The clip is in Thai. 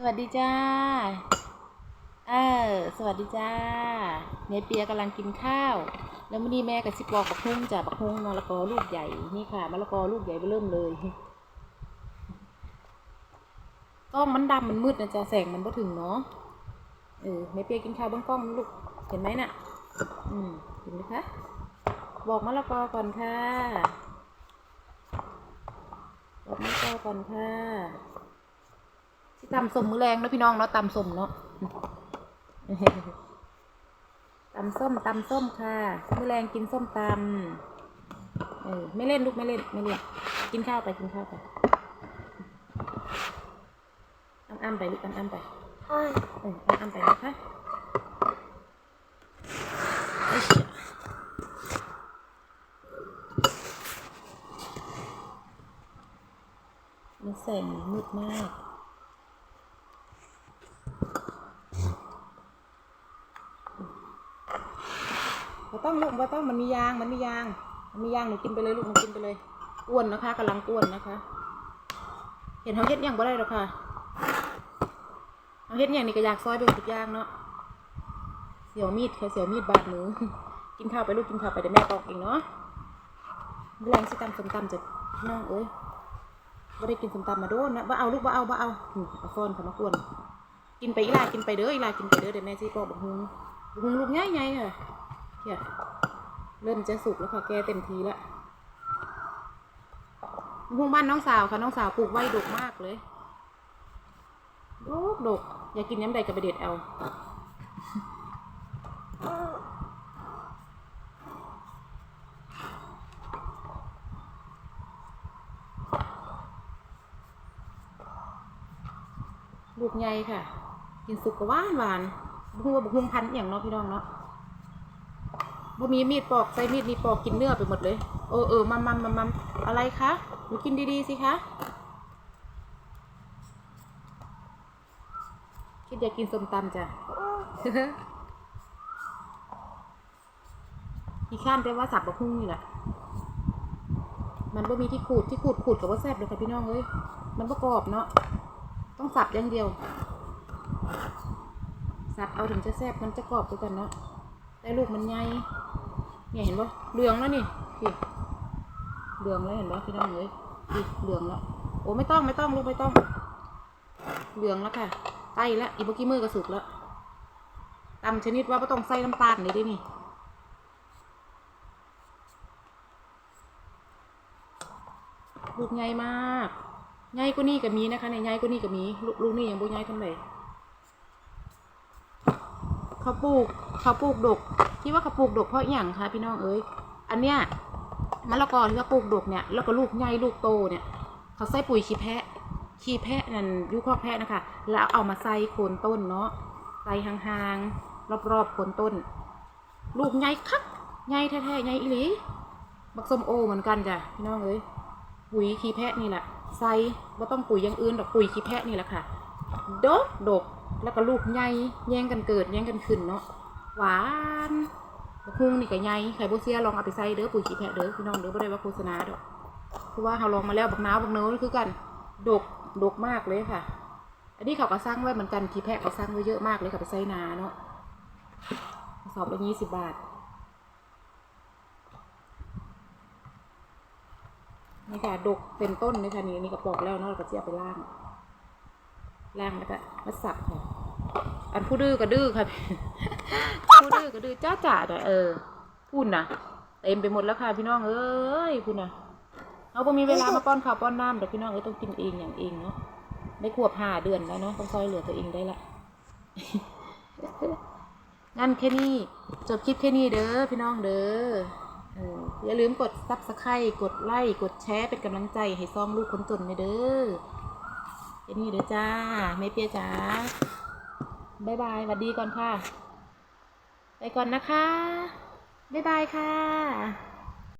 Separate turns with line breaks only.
สวัสดีจ้า เออ สวัสดีจ้าเมเปียกำลังกินข้าว แล้วมื่อนี้แม่กับสิปอกบักฮุ้งจ้ะบักฮุ้งมะละกอลูกใหญ่ นี่ค่ะมะละกอลูกใหญ่ไปเริ่มเลย กล้องมันดำมันมืดนะจ๊ะแสงมันบ่ถึงเนาะ เออแม่เปียกินข้าวเบนกล้องนลูก เห็นไหมน่ะ อืมเห็นไหมคะ บอกมะละกอก่อนค่ะ บอกมะละกอก่อนค่ะ ตำส้มมือแรงเนาะพี่น้องเนาะตำส้มเนาะตำส้มตำส้มค่ะ มือแรงกินส้มตำเออไม่เล่นลูกไม่เล่นไม่เล่นกินข้าวไปกินข้าวไปอ้ำอ้ำไปลูกอ้ำอ้ำไปเอออ้ำอ้ำไปนะคะเอ้ยเชี่ยมันแสงมืดมาก บ่ต้องลูกบ่ต้องมันมียางมันมียางมันมียางหนูกินไปเลยลูกหนูกินไปเลยอ้วนนะคะกำลังอ้วนนะคะ เห็นเขาเฮ็ดหยังบ่ได้หรอกค่ะเขาเฮ็ดหยังนี่ก็อยากซอยไปหมดทุกอย่างเนาะเสียวมีดค่ะเสียวมีดบาดมือกินข้าวไปลูกกินข้าวไปเดี๋ยวแม่ตอกเองเนาะแรงสิตำสมตำจะน้องเอ้ยบ่ได้กินสมตำมาโดนนะบ่เอาลูกบ่เอาบ่เอาเอาฟ้อนเขามากวนกินไปอีลากินไปเด้ออีลากินไปเด้อเดี๋ยวแม่สิปอกบักฮุงบักฮุงลูกใหญ่ๆค่ะ เนี่ยเริ่มจะสุกแล้วค่ะ แกเต็มทีแล้วพวกบ้านน้องสาวค่ะ น้องสาวปลูกไว้ดกมากเลยดกดกอยากกินย้ำใดกับไปเด็ดเอาลูกใหญ่ค่ะ กินสุกก็หวานหวานบุ้งว่าบุ้งพันธ์อย่างเนาะพี่น้องเนาะ บ่มีมีดปอกใส่มีดนี่ปอกกินเนื้อไปหมดเลย เออเออมัมมัมมัมมัมอะไรคะหนูกินดีๆสิคะคิดอยากกินส้มตำจ้ะพี่ข้านแต่ว่าสับบักหุ่งนี่แหละมันบ่มีที่ขูดที่ขูดขูดกับว่าแซ่บเลยค่ะพี่น้องเอ้ยมันประกอบเนาะต้องสับอย่างเดียวสับเอาถึงจะแซ่บมันจะกรอบด้วยกันเนาะ แต่ลูกมันใหญ่เนี่ยเห็นปะเหลืองแล้วนี่พี่เหลืองแล้วเห็นปะพี่น้องเอ้ยอีเหลืองแล้วโอ้ไม่ต้องไม่ต้องลูกไม่ต้อง เหลืองแล้วค่ะใกล้แล้วอีกเมื่อกี้มือก็สุกแล้วตำชนิดว่าไม่ต้องใส่น้ำตาลเลยด้วยนี่ลูกใหญ่มากใหญ่กว่านี่ก็มีนะคะในใหญ่กว่านี่ก็มีลูกลูกนี่ยังบ่ใหญ่เท่าไหร่เขาปลูก เขาปลูกดก ที่ว่าเขาปลูกดกเพราะอย่างคะพี่น้องเอ้ยอันเนี้ยมะละกอที่เขาปลูกดกเนี่ยแล้วก็ลูกใหญ่ลูกโตเนี่ย เขาใส่ปุ๋ยขี้แพะขี้แพะนั่นยุคอกแพะนะคะแล้วเอามาใส่โคนต้นเนาะใส่ห่างๆรอบๆโคนต้น ลูกใหญ่คักใหญ่แท้ๆใหญ่อีหลีบักส้มโอเหมือนกันจ้ะพี่น้องเอ้ยปุ๋ยขี้แพะนี่แหละใส่บ่าต้องปุ๋ยอย่างอื่นดอกปุ๋ยขี้แพะนี่แหละค่ะดกดกแล้วก็ลูกใหญ่แย่งกันเกิดแย่งกันขึ้นเนาะ หวานบักฮุ่งนี่ก็ใหญ่ไข่โบเซียลองเอาไปใส่เด้อปุ๋ยขี้แพะเด้อพี่น้องเด้อบ่ได้ว่าโฆษณาดอกเพราะว่าเราลองมาแล้วบักนาวบักเนื้อคือกันดกดกมากเลยค่ะ อันนี้เขาก็สร้างไว้เหมือนกันขี้แพะเขาสร้างไว้เยอะมากเลยค่ะไปใส่นาเนาะสอบละยี่สิบบาทนี่ค่ะดกเป็นต้นเลยค่ะนี่นี่กระปอกแล้วเนาะเราก็จะเอาไปล่าง ล่างแล้วก็มาสับค่ะ อันผู้ดื้อก็ดื้อค่ะผู้ดื้อก็ดื้อจ้าจ๋าแต่เออพูดนะเต็มไปหมดแล้วค่ะพี่น้องเอ้ยพูดนะเอาพอมีเวลามาป้อนข้าวป้อนน้ำแต่พี่น้องเอ้ยต้องกินเองอย่างเองเนาะได้ขวบห้าเดือนแล้วเนาะต้องซอยเหลือตัวเองได้ละงั้นแค่นี้จบคลิปแค่นี้เด้อพี่น้องเด้อเอออย่าลืมกดซับสไครต์กดไลค์กดแชร์เป็นกำลังใจให้ซองลูกคนจนเด้อแค่นี้เด้อจ้าไม่เปียจ้า บายบายสวัสดีก่อนค่ะ ไปก่อนนะคะ บ๊ายบายค่ะ